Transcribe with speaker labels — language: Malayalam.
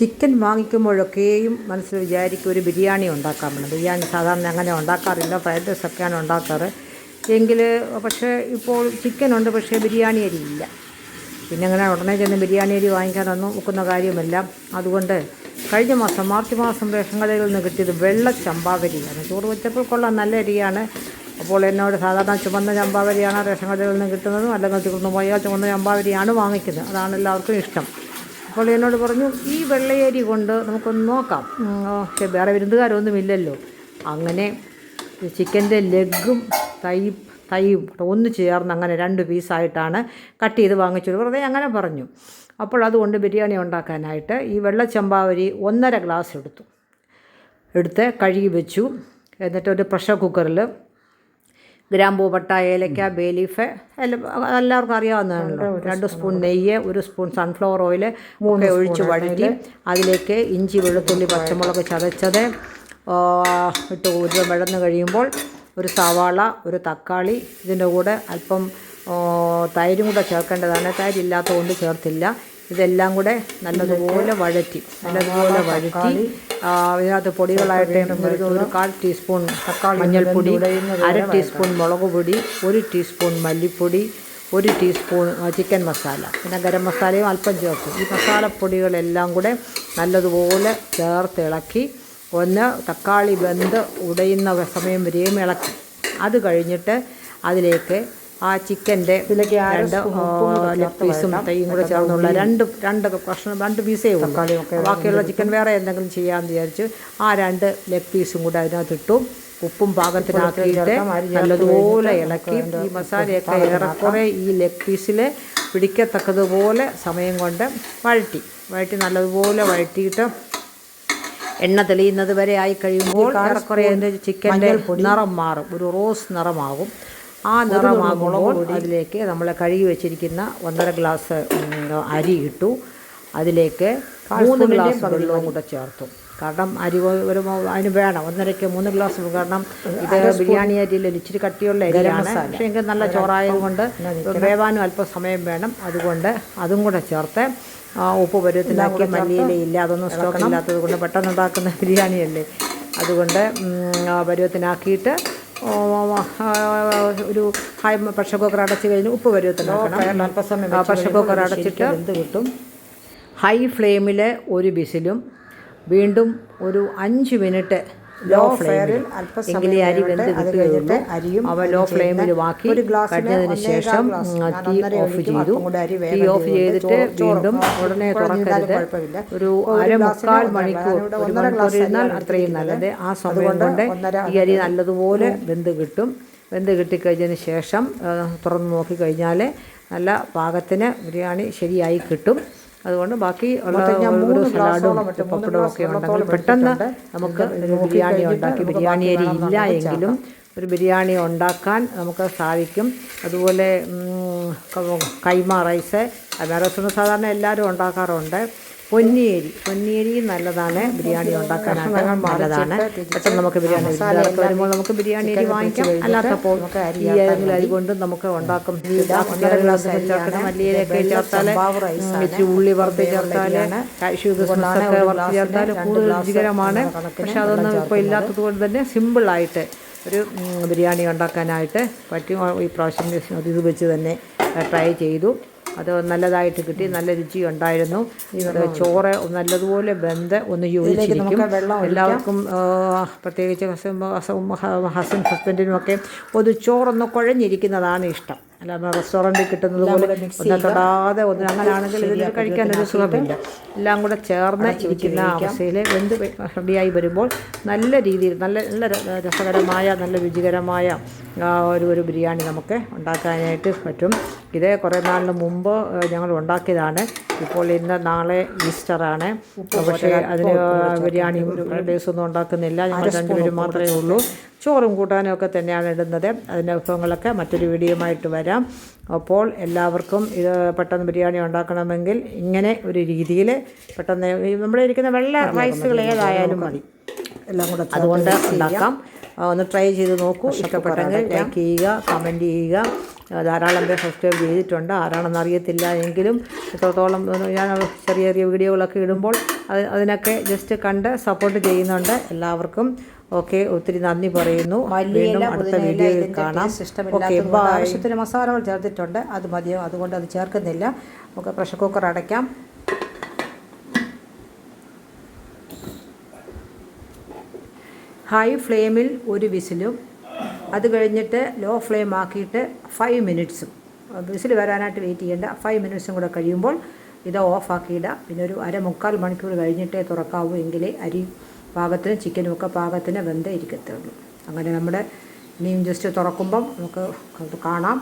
Speaker 1: ചിക്കൻ വാങ്ങിക്കുമ്പോഴൊക്കെയും മനസ്സിൽ വിചാരിക്കും ഒരു ബിരിയാണി ഉണ്ടാക്കാമെന്ന് ബിരിയാണി സാധാരണ അങ്ങനെ ഉണ്ടാക്കാറില്ല ഫ്രൈഡ് റൈസ് ഒക്കെയാണ് ഉണ്ടാക്കാറ്. എങ്കിൽ പക്ഷേ ഇപ്പോൾ ചിക്കനുണ്ട് പക്ഷേ ബിരിയാണി അരി ഇല്ല. പിന്നെ അങ്ങനെ ഉടനെ ചെന്ന് ബിരിയാണി അരി വാങ്ങിക്കാനൊന്നും ഒക്കുന്ന കാര്യമല്ല. അതുകൊണ്ട് കഴിഞ്ഞ മാസം മാർച്ച് മാസം റേഷൻ കടയിൽ നിന്ന് കിട്ടിയത് വെള്ള ചമ്പാവരിയാണ്. ചോറ് വെച്ചപ്പോൾ കൊള്ളാം നല്ല അരിയാണ്. അപ്പോൾ എന്നോട് സാധാരണ ചുമന്ന ചമ്പാവരിയാണ് റേഷൻ കടയിൽ നിന്ന് കിട്ടുന്നതും അല്ലെങ്കിൽ തീർന്നു ചുമന്ന ചമ്പാവരിയാണ് വാങ്ങിക്കുന്നത്. അതാണ് എല്ലാവർക്കും ഇഷ്ടം. അപ്പോൾ എന്നോട് പറഞ്ഞു ഈ വെള്ളയരി കൊണ്ട് നമുക്കൊന്ന് നോക്കാം. പക്ഷേ വേറെ വിരുന്നുകാരൊന്നും ഇല്ലല്ലോ അങ്ങനെ ചിക്കന്റെ ലെഗും തൈ തൈയും ഒന്ന് ചേർന്ന് അങ്ങനെ രണ്ട് പീസായിട്ടാണ് കട്ട് ചെയ്ത് വാങ്ങിച്ചത്. വെറുതെ അങ്ങനെ പറഞ്ഞു. അപ്പോൾ അതുകൊണ്ട് ബിരിയാണി ഉണ്ടാക്കാനായിട്ട് ഈ വെള്ള ചമ്പാവരി ഒന്നര ഗ്ലാസ് എടുത്തു. എടുത്ത് കഴുകി വെച്ചു. എന്നിട്ട് ഒരു പ്രഷർ കുക്കറിൽ ഗ്രാമ്പൂ പട്ട ഏലക്ക ബേലീഫ് എല്ലാം എല്ലാവർക്കും അറിയാവുന്നതാണല്ലോ. രണ്ട് സ്പൂൺ നെയ്യ് ഒരു സ്പൂൺ സൺഫ്ലവർ ഓയിൽ ഒക്കെ ഒഴിച്ച് വഴറ്റി അതിലേക്ക് ഇഞ്ചി വെളുത്തുള്ളി പച്ചമുളക് ചതച്ചത് ഇട്ട് ഒരു വിളന്ന് കഴിയുമ്പോൾ ഒരു സവാള ഒരു തക്കാളി ഇതിന്റെ കൂടെ അല്പം തൈരും കൂടെ ചേർക്കേണ്ടതാണ്. തൈരില്ലാത്തതുകൊണ്ട് ചേർത്തില്ല. ഇതെല്ലാം കൂടെ നല്ലതുപോലെ വഴറ്റി നല്ലതുപോലെ വഴറ്റി ഇതിനകത്ത് പൊടികളായിട്ട് ഒരു കാൽ ടീസ്പൂൺ മഞ്ഞൾപ്പൊടി അര ടീസ്പൂൺ മുളക് പൊടി ഒരു ടീസ്പൂൺ മല്ലിപ്പൊടി ഒരു ടീസ്പൂൺ ചിക്കൻ മസാല. പിന്നെ ഗരം മസാലയും അല്പം ചേർക്കും. ഈ മസാലപ്പൊടികളെല്ലാം കൂടെ നല്ലതുപോലെ ചേർത്ത് ഇളക്കി ഒന്ന് തക്കാളി വെന്ത് ഉടയുന്ന സമയം വരെയും ഇളക്കി. അത് കഴിഞ്ഞിട്ട് അതിലേക്ക് ആ ചിക്കന്റെ രണ്ട് ലെഗ് പീസും തൈയും കൂടെ ചേർന്നുള്ള രണ്ട് രണ്ട് കഷ്ണം രണ്ട് പീസേ ഉള്ളൂ. ബാക്കിയുള്ള ചിക്കൻ വേറെ എന്തെങ്കിലും ചെയ്യാമെന്ന് വിചാരിച്ച് ആ രണ്ട് ലെഗ് പീസും കൂടെ അതിനകത്ത് ഇട്ടു ഉപ്പും പാകത്തിനാക്കിയിട്ട് നല്ലതുപോലെ ഇളക്കി ഈ മസാലയൊക്കെ ഏറെക്കുറെ ഈ ലെഗ് പീസിൽ പിടിക്കത്തക്കതുപോലെ സമയം കൊണ്ട് വഴറ്റി. വഴറ്റി നല്ലതുപോലെ വഴറ്റിയിട്ട് എണ്ണ തെളിയുന്നത് വരെ ആയി കഴിയുമ്പോൾ ഏറെക്കുറെ അതിന്റെ ചിക്കന്റെ നിറം മാറും. ഒരു റോസ് നിറമാകും. ആ നിറമാകുമ്പോൾ അതിലേക്ക് നമ്മൾ കഴുകി വെച്ചിരിക്കുന്ന ഒന്നര ഗ്ലാസ് അരി ഇട്ടു. അതിലേക്ക് മൂന്ന് ഗ്ലാസ് വെള്ളവും കൂടെ ചേർത്തു. കാരണം അരി വരുമ്പോൾ അതിന് വേണം. ഒന്നരയ്ക്ക് മൂന്ന് ഗ്ലാസ് കാരണം ഇത് ബിരിയാണി അരിയിൽ ഇച്ചിരി കട്ടിയുള്ള അരിയാണ്. പക്ഷേ എങ്കിൽ നല്ല ചോറായത് കൊണ്ട് വേവാനും അല്പം സമയം വേണം. അതുകൊണ്ട് അതും കൂടെ ചേർത്ത് ആ, ഉപ്പ് പരുവത്തിലാക്കി മല്ലിയിലയില്ല അതൊന്നും സ്റ്റോക്ക് ഇല്ലാത്തത് കൊണ്ട് പെട്ടെന്ന് ഉണ്ടാക്കുന്ന ബിരിയാണിയല്ലേ? അതുകൊണ്ട് പരുവത്തിനാക്കിയിട്ട് ഒരു ഹൈ പ്രഷർ കുക്കർ അടച്ച് കഴിഞ്ഞ് ഉപ്പ് വരുത്തണം പ്രഷർ കുക്കർ അടച്ചിട്ട്
Speaker 2: എന്ത് കിട്ടും.
Speaker 1: ഹൈ ഫ്ലെയിമിലെ ഒരു ബിസിലും വീണ്ടും ഒരു അഞ്ച് മിനിറ്റ് ലോ ഫ്ലെയിമിൽ എങ്കിലേ അരി വെന്ത്. കിട്ടുകയുള്ളൂ അവ ലോ ഫ്ലെയിമിൽ
Speaker 2: വാക്കി
Speaker 1: കഴിഞ്ഞതിന് ശേഷം. തീ ഓഫ് ചെയ്തു. തീ ഓഫ് ചെയ്തിട്ട് വീണ്ടും ഉടനെ തുറക്കരുത് ഒരു അര
Speaker 2: മുക്കാൽ
Speaker 1: മണിക്കൂർ ഒരു മണിക്കൂർ ഇരുന്നാൽ അത്രയും നല്ലത്. ആ സമയം കൊണ്ട് ഈ അരി നല്ലതുപോലെ വെന്ത് കിട്ടും. വെന്ത് കിട്ടിക്കഴിഞ്ഞതിന് ശേഷം തുറന്ന് നോക്കിക്കഴിഞ്ഞാൽ നല്ല പാകത്തിന് ബിരിയാണി ശരിയായി കിട്ടും. അതുകൊണ്ട് ബാക്കി ഉള്ള സലാഡും പപ്പടവും ഒക്കെ ഉണ്ടെങ്കിൽ പെട്ടെന്ന് നമുക്ക് ഒരു ബിരിയാണി ഉണ്ടാക്കി. ബിരിയാണി അരി ഇല്ല എങ്കിലും ഒരു ബിരിയാണി ഉണ്ടാക്കാൻ നമുക്ക് സാധിക്കും. അതുപോലെ കൈമ റൈസ് കൈമ റൈസ് സാധാരണ എല്ലാവരും ഉണ്ടാക്കാറുണ്ട്. പൊന്നിയരി. പൊന്നിയേരി നല്ലതാണ്. ബിരിയാണി ഉണ്ടാക്കാനായിട്ട് നല്ലതാണ്. പെട്ടെന്ന് നമുക്ക് ബിരിയാണി വിരുന്നുകാരൊക്കെ വരുമ്പോൾ നമുക്ക് ബിരിയാണി അരി വാങ്ങിക്കാം. അല്ലാത്തപ്പോൾ ഈ ഏതെങ്കിലും അരി കൊണ്ട് നമുക്ക് ഉണ്ടാക്കും. ഗ്ലാസ് ചേർക്കണം മല്ലിയിലൊക്കെ ചേർത്താൽ ഇച്ചിരി ഉള്ളി വറുത്ത് ചേർത്താൽ കിസ്മിസൊക്കെ വറുത്ത് ചേർത്താൽ കൂടുതൽ രുചികരമാണ്. പക്ഷെ അതൊന്നും ഇപ്പോൾ ഇല്ലാത്തത് കൊണ്ട് തന്നെ സിമ്പിളായിട്ട് ഒരു ബിരിയാണി ഉണ്ടാക്കാനായിട്ട് പറ്റും. ഈ പ്രാവശ്യം ഇത് വെച്ച് തന്നെ ട്രൈ ചെയ്തു. അത് നല്ലതായിട്ട് കിട്ടി നല്ല രുചി ഉണ്ടായിരുന്നു ചോറ് നല്ലതുപോലെ ബന്ധ ഒന്ന് യോജിച്ചിരിക്കും. എല്ലാവർക്കും പ്രത്യേകിച്ച് ഹസ്ബൻഡ് ഹസ്ബൻഡിനും ഒക്കെ ഒരു ചോറൊന്ന് കുഴഞ്ഞിരിക്കുന്നതാണ് ഇഷ്ടം. അല്ല നമ്മൾ റെസ്റ്റോറന്റിൽ കിട്ടുന്നത് പോലെ ഒന്ന് തൊടാതെ ഒന്ന് അങ്ങനെയാണെങ്കിൽ ഇതിൽ കഴിക്കാനൊരു സുഖമില്ല. എല്ലാം കൂടെ ചേർന്ന് ഇരിക്കുന്ന അവസ്ഥയിൽ വെന്ത് റെഡിയായി വരുമ്പോൾ നല്ല രീതിയിൽ നല്ല നല്ല രസകരമായ നല്ല രുചികരമായ ഒരു ഒരു ബിരിയാണി നമുക്ക് ഉണ്ടാക്കാനായിട്ട് പറ്റും. ഇത് കുറേ നാളിന് മുമ്പ് ഞങ്ങൾ ഉണ്ടാക്കിയതാണ്. ഇപ്പോൾ ഇന്ന് നാളെ ഈസ്റ്ററാണ്. പക്ഷേ അതിന് ബിരിയാണി ഒന്നും ഉണ്ടാക്കുന്നില്ല. ഞങ്ങൾ രണ്ടുപേരും മാത്രമേ ഉള്ളൂ. ചോറും കൂട്ടാനും ഒക്കെ തന്നെയാണ് ഇടുന്നത്. അതിന്റെ വിഭവങ്ങളൊക്കെ മറ്റൊരു വീഡിയോയുമായിട്ട് വരാം. അപ്പോൾ എല്ലാവർക്കും ഇത് പെട്ടെന്ന് ബിരിയാണി ഉണ്ടാക്കണമെങ്കിൽ ഇങ്ങനെ ഒരു രീതിയിൽ പെട്ടെന്ന് നമ്മുടെ ഇരിക്കുന്ന വെള്ള റൈസുകൾ ഏതായാലും മതി.
Speaker 2: എല്ലാം കൂടെ
Speaker 1: അതുകൊണ്ട് ഉണ്ടാക്കാം. ഒന്ന് ട്രൈ ചെയ്ത് നോക്കൂ. ഇഷ്ടപ്പെട്ടെങ്കിൽ ലൈക്ക് ചെയ്യുക കമന്റ് ചെയ്യുക. ധാരാളം പേർ സബ്സ്ക്രൈബ് ചെയ്തിട്ടുണ്ട്. ആരാണെന്ന് അറിയത്തില്ല എങ്കിലും ഇത്രത്തോളം ഞാൻ ചെറിയ ചെറിയ വീഡിയോകളൊക്കെ ഇടുമ്പോൾ അത് അതിനൊക്കെ ജസ്റ്റ് കണ്ട് സപ്പോർട്ട് ചെയ്യുന്നുണ്ട്. എല്ലാവർക്കും ഓക്കെ ഒത്തിരി നന്ദി പറയുന്നു. വീണ്ടും അടുത്ത വീഡിയോയിൽ കാണാം. ആവശ്യത്തിന് മസാലകൾ ചേർത്തിട്ടുണ്ട്. അത് മതിയോ? അതുകൊണ്ട് അത് ചേർക്കുന്നില്ല. നമുക്ക് പ്രഷർ കുക്കർ അടയ്ക്കാം. ഹൈ ഫ്ലെയിമിൽ ഒരു വിസിലും അത് കഴിഞ്ഞിട്ട് ലോ ഫ്ലെയിം ആക്കിയിട്ട് ഫൈവ് മിനിറ്റ്സും വിസിൽ വരാനായിട്ട് വെയിറ്റ് ചെയ്യേണ്ട ഫൈവ് മിനിറ്റ്സും കൂടെ കഴിയുമ്പോൾ ഇത് ഓഫാക്കിയിടുക പിന്നെ ഒരു അര മുക്കാൽ മണിക്കൂർ കഴിഞ്ഞിട്ടേ തുറക്കാവൂ എങ്കിലേ അരി പാകത്തിന് ചിക്കനും ഒക്കെ പാകത്തിന് വെന്തേ ഇരിക്കത്തുള്ളൂ. അങ്ങനെ നമ്മുടെ ഇനിയും ജസ്റ്റ് തുറക്കുമ്പം നമുക്ക് കാണാം.